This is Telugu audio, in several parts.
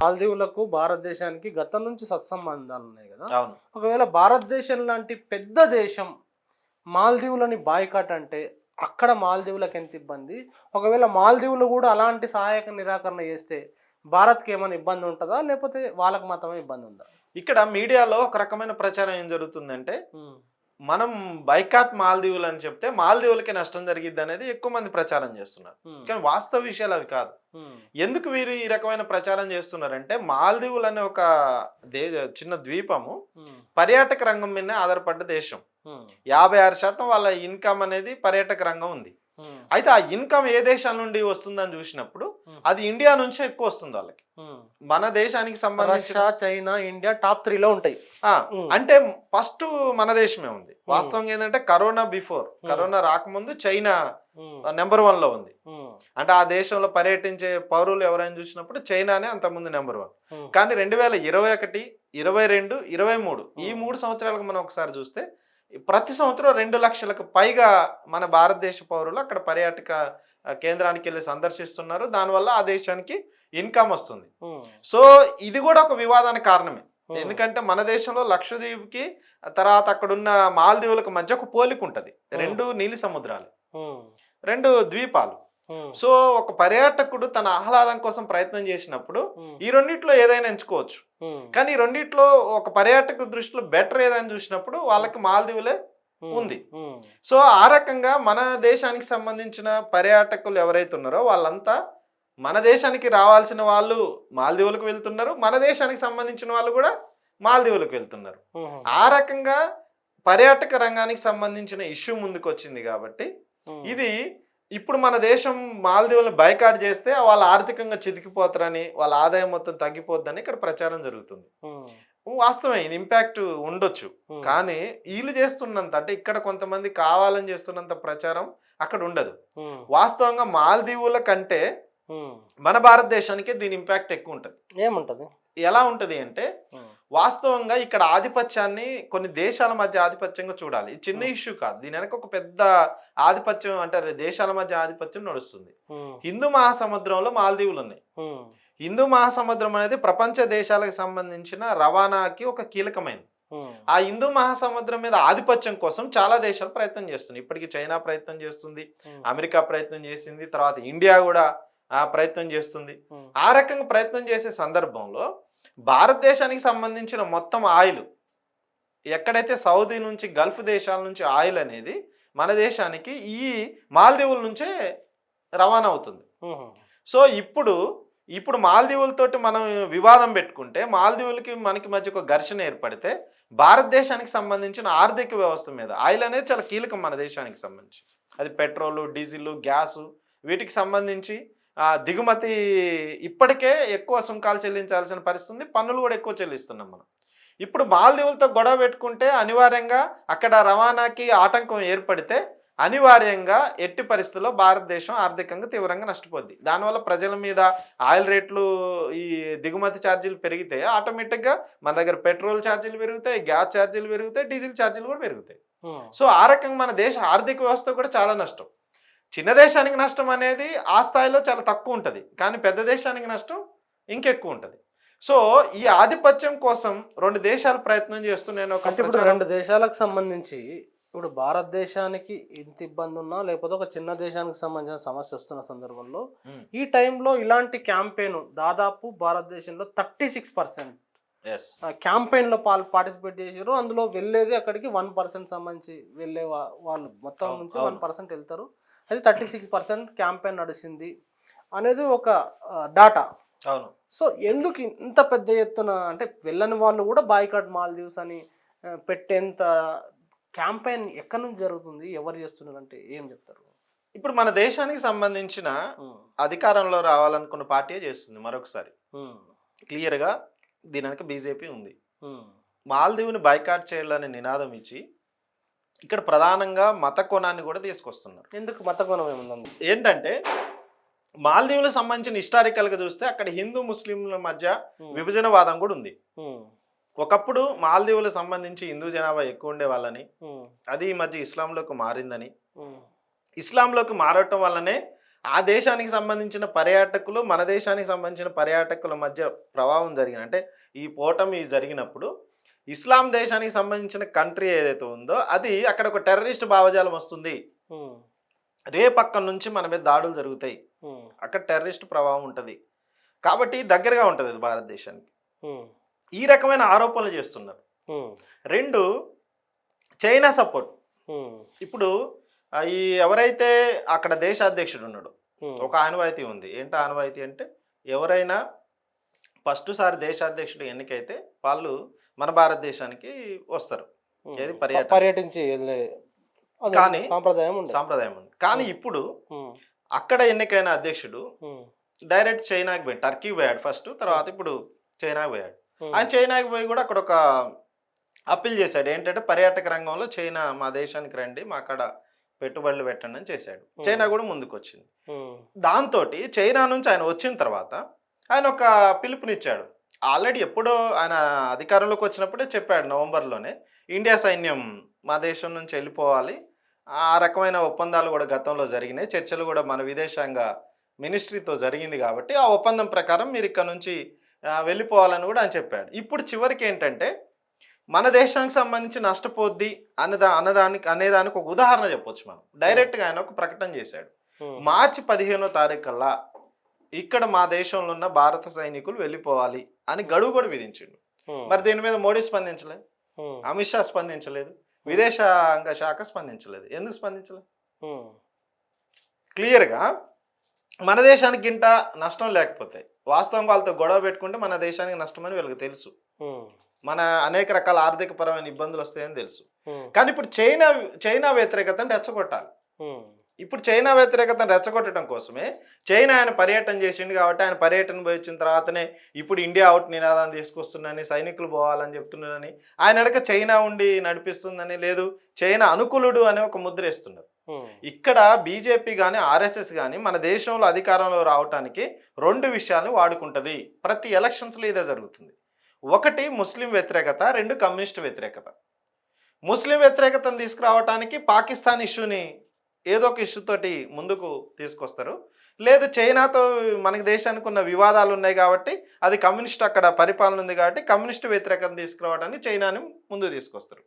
మాల్దీవులకు భారతదేశానికి గతం నుంచి సత్సంబంధాలు ఉన్నాయి కదా. ఒకవేళ భారతదేశం లాంటి పెద్ద దేశం మాల్దీవులని బాయ్కాట్ అంటే అక్కడ మాల్దీవులకు ఎంత ఇబ్బంది? ఒకవేళ మాల్దీవులు కూడా అలాంటి సహాయక నిరాకరణ చేస్తే భారత్కి ఏమైనా ఇబ్బంది ఉంటుందా? లేకపోతే వాళ్ళకి మాత్రమే ఇబ్బంది ఉందా? ఇక్కడ మీడియాలో ఒక రకమైన ప్రచారం ఏం జరుగుతుందంటే మనం బైకాట్ మాల్దీవులు అని చెప్తే మాల్దీవులకి నష్టం జరిగిద్ది అనేది ఎక్కువ మంది ప్రచారం చేస్తున్నారు. కానీ వాస్తవ విషయాలు అవి కాదు. ఎందుకు వీరు ఈ రకమైన ప్రచారం చేస్తున్నారంటే మాల్దీవులు అనే ఒక దే చిన్న ద్వీపము పర్యాటక రంగం మీద ఆధారపడ్డ దేశం. యాభై ఆరు శాతం వాళ్ళ ఇన్కమ్ అనేది పర్యాటక రంగం ఉంది. అయితే ఆ ఇన్కమ్ ఏ దేశాల నుండి వస్తుందని చూసినప్పుడు అది ఇండియా నుంచే ఎక్కువ వస్తుంది వాళ్ళకి. మన దేశానికి సంబంధించిన చైనా ఇండియా టాప్ త్రీలో ఉంటాయి. అంటే ఫస్ట్ మన దేశమే ఉంది. వాస్తవంగా ఏంటంటే కరోనా బిఫోర్. కరోనా రాకముందు చైనా నెంబర్ వన్లో ఉంది అంటే ఆ దేశంలో పర్యటించే పౌరులు ఎవరైనా చూసినప్పుడు చైనానే అంతకుముందు నెంబర్ వన్. కానీ రెండు వేల ఇరవై ఒకటి ఇరవై రెండు ఇరవై మూడు ఈ మూడు సంవత్సరాలకు మనం ఒకసారి చూస్తే ప్రతి సంవత్సరం రెండు లక్షలకు పైగా మన భారతదేశ పౌరులు అక్కడ పర్యాటక కేంద్రానికి వెళ్ళి సందర్శిస్తున్నారు. దానివల్ల ఆ దేశానికి ఇన్కమ్ వస్తుంది. సో ఇది కూడా ఒక వివాదానికి కారణమే. ఎందుకంటే మన దేశంలో లక్షద్వీప్కి తర్వాత అక్కడున్న మాల్దీవులకు మధ్య ఒక పోలిక ఉంటుంది. రెండు నీలి సముద్రాలు. రెండు ద్వీపాలు. సో ఒక పర్యాటకుడు తన ఆహ్లాదం కోసం ప్రయత్నం చేసినప్పుడు ఈ రెండిట్లో ఏదైనా ఎంచుకోవచ్చు. కానీ ఈ రెండిట్లో ఒక పర్యాటక దృష్టిలో బెటర్ ఏదైనా చూసినప్పుడు వాళ్ళకి మాల్దీవులే ఉంది. సో ఆ రకంగా మన దేశానికి సంబంధించిన పర్యాటకులు ఎవరైతే ఉన్నారో వాళ్ళంతా మన దేశానికి రావాల్సిన వాళ్ళు మాల్దీవులకు వెళ్తున్నారు మన దేశానికి సంబంధించిన వాళ్ళు కూడా మాల్దీవులకు వెళ్తున్నారు. ఆ రకంగా పర్యాటక రంగానికి సంబంధించిన ఇష్యూ ముందుకు వచ్చింది కాబట్టి ఇది ఇప్పుడు మన దేశం మాల్దీవులను బైకాట్ చేస్తే వాళ్ళు ఆర్థికంగా చితికిపోతారని వాళ్ళ ఆదాయం మొత్తం తగ్గిపోద్దని ఇక్కడ ప్రచారం జరుగుతుంది. వాస్తవమే ఇది ఇంపాక్ట్ ఉండొచ్చు. కానీ వీళ్ళు చేస్తున్నంత అంటే ఇక్కడ కొంతమంది కావాలని చేస్తున్నంత ప్రచారం అక్కడ ఉండదు. వాస్తవంగా మాల్దీవుల కంటే మన భారతదేశానికి దీని ఇంపాక్ట్ ఎక్కువ ఉంటుంది. ఏముంటది? ఎలా ఉంటుంది అంటే వాస్తవంగా ఇక్కడ ఆధిపత్యాన్ని కొన్ని దేశాల మధ్య ఆధిపత్యంగా చూడాలి. ఇది చిన్న ఇష్యూ కాదు. దీని వెనక ఒక పెద్ద ఆధిపత్యం అంటే దేశాల మధ్య ఆధిపత్యం నడుస్తుంది. హిందూ మహాసముద్రంలో మాల్దీవులు ఉన్నాయి. హిందూ మహాసముద్రం అనేది ప్రపంచ దేశాలకు సంబంధించిన రవాణాకి ఒక కీలకమైనది ఆ హిందూ మహాసముద్రం మీద ఆధిపత్యం కోసం చాలా దేశాలు ప్రయత్నం చేస్తున్నాయి. ఇప్పటికి చైనా ప్రయత్నం చేస్తుంది. అమెరికా ప్రయత్నం చేసింది. తర్వాత ఇండియా కూడా ఆ ప్రయత్నం చేస్తుంది. ఆ రకంగా ప్రయత్నం చేసే సందర్భంలో భారతదేశానికి సంబంధించిన మొత్తం ఆయిల్ ఎక్కడైతే సౌదీ నుంచి గల్ఫ్ దేశాల నుంచి ఆయిల్ అనేది మన దేశానికి ఈ మాల్దీవుల నుంచే రవాణా అవుతుంది. సో ఇప్పుడు ఇప్పుడు మాల్దీవులతోటి మనం వివాదం పెట్టుకుంటే మాల్దీవులకి మనకి మధ్య ఒక ఘర్షణ ఏర్పడితే భారతదేశానికి సంబంధించిన ఆర్థిక వ్యవస్థ మీద ఆయిల్ అనేది చాలా కీలకం మన దేశానికి సంబంధించి. అది పెట్రోలు డీజిల్ గ్యాసు వీటికి సంబంధించి దిగుమతి ఇప్పటికే ఎక్కువ సుంకాలు చెల్లించాల్సిన పరిస్థితి ఉంది పన్నులు కూడా ఎక్కువ చెల్లిస్తున్నాం మనం. ఇప్పుడు మాల్దీవులతో గొడవ పెట్టుకుంటే అనివార్యంగా అక్కడ రవాణాకి ఆటంకం ఏర్పడితే అనివార్యంగా ఎట్టి పరిస్థితుల్లో భారతదేశం ఆర్థికంగా తీవ్రంగా నష్టపోద్ది. దానివల్ల ప్రజల మీద ఆయిల్ రేట్లు ఈ దిగుమతి ఛార్జీలు పెరిగితే ఆటోమేటిక్గా మన దగ్గర పెట్రోల్ ఛార్జీలు పెరుగుతాయి గ్యాస్ ఛార్జీలు పెరుగుతాయి డీజిల్ ఛార్జీలు కూడా పెరుగుతాయి. సో ఆ రకంగా మన దేశ ఆర్థిక వ్యవస్థ కూడా చాలా నష్టం. చిన్న దేశానికి నష్టం అనేది ఆ స్థాయిలో చాలా తక్కువ ఉంటుంది కానీ పెద్ద దేశానికి నష్టం ఇంకెక్కువ ఉంటుంది. సో ఈ ఆధిపత్యం కోసం రెండు దేశాలు ప్రయత్నం అంటే ఇప్పుడు రెండు దేశాలకు సంబంధించి ఇప్పుడు భారతదేశానికి ఇంత ఇబ్బంది ఉన్నా లేకపోతే ఒక చిన్న దేశానికి సంబంధించిన సమస్య వస్తున్న సందర్భంలో ఈ టైంలో ఇలాంటి క్యాంపెయిన్ దాదాపు భారతదేశంలో థర్టీ సిక్స్ పర్సెంట్. క్యాంపెయిన్లో పాల్ పార్టిసిపేట్ చేశారు అందులో వెళ్ళేది అక్కడికి వన్ పర్సెంట్ సంబంధించి వెళ్ళే వాళ్ళు మొత్తం నుంచి. వన్ పర్సెంట్ వెళ్తారు. అది థర్టీ సిక్స్ పర్సెంట్ క్యాంపెయిన్ నడిచింది అనేది ఒక డాటా అవును. సో ఎందుకు ఇంత పెద్ద ఎత్తున అంటే వెళ్ళని వాళ్ళు కూడా బాయ్కాట్ మాల్దీవ్స్ అని పెట్టేంత క్యాంపెయిన్ ఎక్కడి నుంచి జరుగుతుంది ఎవరు చేస్తున్నారు అంటే ఏం చెప్తారు? ఇప్పుడు మన దేశానికి సంబంధించిన అధికారంలో రావాలనుకున్న పార్టీ చేస్తుంది మరొకసారి. క్లియర్గా దీని వెనక బీజేపీ ఉంది. మాల్దీవుని బైకాట్ చేయాలని నినాదం ఇచ్చి ఇక్కడ ప్రధానంగా మత కోణాన్ని కూడా తీసుకొస్తున్నారు. ఎందుకు మత కోణం ఏముందండి? ఏంటంటే మాల్దీవులకు సంబంధించిన హిస్టారికల్గా చూస్తే అక్కడ హిందూ ముస్లింల మధ్య విభజనవాదం కూడా ఉంది. ఒకప్పుడు మాల్దీవులకు సంబంధించి హిందూ జనాభా ఎక్కువ ఉండే వాళ్ళని అది ఈ మధ్య ఇస్లాంలోకి మారిందని. ఇస్లాంలోకి మారటం వల్లనే ఆ దేశానికి సంబంధించిన పర్యాటకులు మన దేశానికి సంబంధించిన పర్యాటకుల మధ్య ప్రభావం జరిగిన అంటే ఈ పోటమి జరిగినప్పుడు ఇస్లాం దేశానికి సంబంధించిన కంట్రీ ఏదైతే ఉందో అది అక్కడ ఒక టెర్రరిస్ట్ భావజాలం వస్తుంది. ఉమ్, రేపక్కన నుంచి మన మీద దాడులు జరుగుతాయి. అక్కడ టెర్రరిస్ట్ ప్రభావం ఉంటుంది. కాబట్టి దగ్గరగా ఉంటుంది అది భారతదేశానికి. ఈ రకమైన ఆరోపణలు చేస్తున్నారు. రెండు చైనా సపోర్ట్. ఇప్పుడు ఈ ఎవరైతే అక్కడ దేశ అధ్యక్షుడు ఉన్నాడు ఒక ఆనవాయితీ ఉంది. ఏంటి ఆనవాయితీ అంటే ఎవరైనా ఫస్ట్ సారి దేశాధ్యక్షుడు ఎన్నికైతే వాళ్ళు మన భారతదేశానికి వస్తారు. ఏది పర్యటన? పర్యటించి కానీ సాంప్రదాయం ఉంది. సాంప్రదాయం ఉంది. కానీ ఇప్పుడు అక్కడ ఎన్నికైన అధ్యక్షుడు డైరెక్ట్ చైనాకి పోయాడు టర్కీకి పోయాడు ఫస్ట్ తర్వాత ఇప్పుడు చైనాకి పోయాడు. ఆయన చైనాకి పోయి కూడా అక్కడ ఒక అప్పీల్ చేశాడు. ఏంటంటే పర్యాటక రంగంలో చైనా మా దేశానికి రండి మా అక్కడ పెట్టుబడులు పెట్టండి అని చేశాడు. చైనా కూడా ముందుకు వచ్చింది దాంతో చైనా నుంచి ఆయన వచ్చిన తర్వాత ఆయన ఒక పిలుపునిచ్చాడు. ఆల్రెడీ ఎప్పుడో ఆయన అధికారంలోకి వచ్చినప్పుడే చెప్పాడు నవంబర్లోనే ఇండియా సైన్యం మా దేశం నుంచి వెళ్ళిపోవాలి. ఆ రకమైన ఒప్పందాలు కూడా గతంలో జరిగినాయి. చర్చలు కూడా మన విదేశాంగ మినిస్ట్రీతో జరిగింది కాబట్టి ఆ ఒప్పందం ప్రకారం మీరు ఇక్కడ నుంచి వెళ్ళిపోవాలని కూడా ఆయన చెప్పాడు. ఇప్పుడు చివరికి ఏంటంటే మన దేశానికి సంబంధించి నష్టపోద్ది అన్నదా అన్నదానికి అనేదానికి ఒక ఉదాహరణ చెప్పొచ్చు మనం. డైరెక్ట్గా ఆయన ఒక ప్రకటన చేశాడు. మార్చి పదిహేనో తారీఖు కల్లా ఇక్కడ మా దేశంలో ఉన్న భారత సైనికులు వెళ్ళిపోవాలి అని గడువు కూడా విధించిండు. మరి దీని మీద మోడీ స్పందించలేదు ఉమ్, అమిత్ షా స్పందించలేదు. విదేశాంగ శాఖ స్పందించలేదు. ఎందుకు స్పందించలేదు క్లియర్గా మన దేశానికి ఇంట నష్టం లేకపోతే వాస్తవంగా వాళ్ళతో గొడవ పెట్టుకుంటే మన దేశానికి నష్టం అని వీళ్ళకి తెలుసు. మన అనేక రకాల ఆర్థిక పరమైన ఇబ్బందులు వస్తాయని తెలుసు. కానీ ఇప్పుడు చైనా చైనా వ్యతిరేకతను రెచ్చగొట్టాలి. ఇప్పుడు చైనా వ్యతిరేకతను రెచ్చగొట్టడం కోసమే చైనా ఆయన పర్యటన చేసిండు కాబట్టి ఆయన పర్యటన పోయి వచ్చిన తర్వాతనే ఇప్పుడు ఇండియా అవుట్ నినాదాన్ని తీసుకొస్తుందని సైనికులు పోవాలని చెప్తున్నారని ఆయన వెనక చైనా ఉండి నడిపిస్తుందని లేదు చైనా అనుకూలుడు అనే ఒక ముద్ర వేస్తున్నారు. ఇక్కడ బీజేపీ కానీ ఆర్ఎస్ఎస్ కానీ మన దేశంలో అధికారంలో రావడానికి రెండు విషయాలు వాడుకుంటుంది. ప్రతి ఎలక్షన్స్లో ఇదే జరుగుతుంది. ఒకటి ముస్లిం వ్యతిరేకత రెండు కమ్యూనిస్ట్ వ్యతిరేకత. ముస్లిం వ్యతిరేకతను తీసుకురావడానికి పాకిస్తాన్ ఇష్యూని ఏదో ఒక ఇష్యూతోటి ముందుకు తీసుకొస్తారు. లేదు చైనాతో మనకి దేశానికి ఉన్న వివాదాలు ఉన్నాయి కాబట్టి అది కమ్యూనిస్ట్ అక్కడ పరిపాలన ఉంది కాబట్టి కమ్యూనిస్ట్ వ్యతిరేకత తీసుకురావడానికి చైనాని ముందు తీసుకొస్తారు.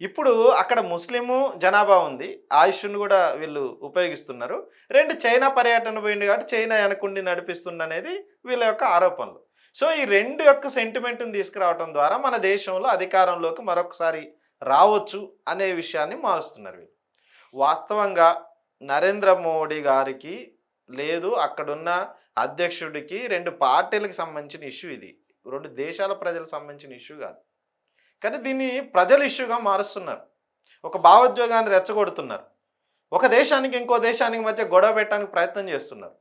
ఇప్పుడు అక్కడ ముస్లిము జనాభా ఉంది. ఆ ఇష్యూని కూడా వీళ్ళు ఉపయోగిస్తున్నారు. రెండు చైనా పర్యటన పోయింది కాబట్టి చైనా వెనకుండి నడిపిస్తుంది అనేది వీళ్ళ యొక్క ఆరోపణలు. సో ఈ రెండు యొక్క సెంటిమెంట్ని తీసుకురావడం ద్వారా మన దేశంలో అధికారంలోకి మరొకసారి రావచ్చు అనే విషయాన్ని మారుస్తున్నారు వీళ్ళు. వాస్తవంగా నరేంద్ర మోడీ గారికి లేదు అక్కడున్న అధ్యక్షుడికి రెండు పార్టీలకు సంబంధించిన ఇష్యూ ఇది. రెండు దేశాల ప్రజలకు సంబంధించిన ఇష్యూ కాదు. కానీ దీన్ని ప్రజల ఇష్యూగా మారుస్తున్నారు. ఒక భావోద్యోగాన్ని రెచ్చగొడుతున్నారు. ఒక దేశానికి ఇంకో దేశానికి మధ్య గొడవ పెట్టడానికి ప్రయత్నం చేస్తున్నారు.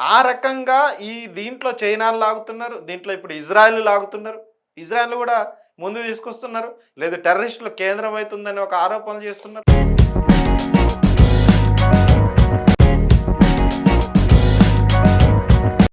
ఆ రకంగా ఈ దీంట్లో చైనాను లాగుతున్నారు దీంట్లో ఇప్పుడు ఇజ్రాయెల్ లాగుతున్నారు. ఇజ్రాయెల్ కూడా ముందు తీసుకొస్తున్నారు. లేదు టెర్రరిస్టులు కేంద్రం అవుతుందని ఒక ఆరోపణలు చేస్తున్నారు.